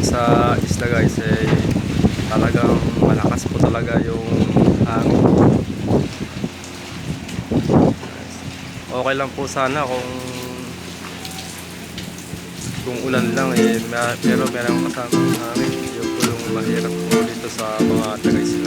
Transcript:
sa isla guys eh talagang malakas po talaga yung hangin. Okay lang po sana kung kung ulan lang eh pero meron kasama hangin. Yun po yung mahirap po dito sa mga taga-isla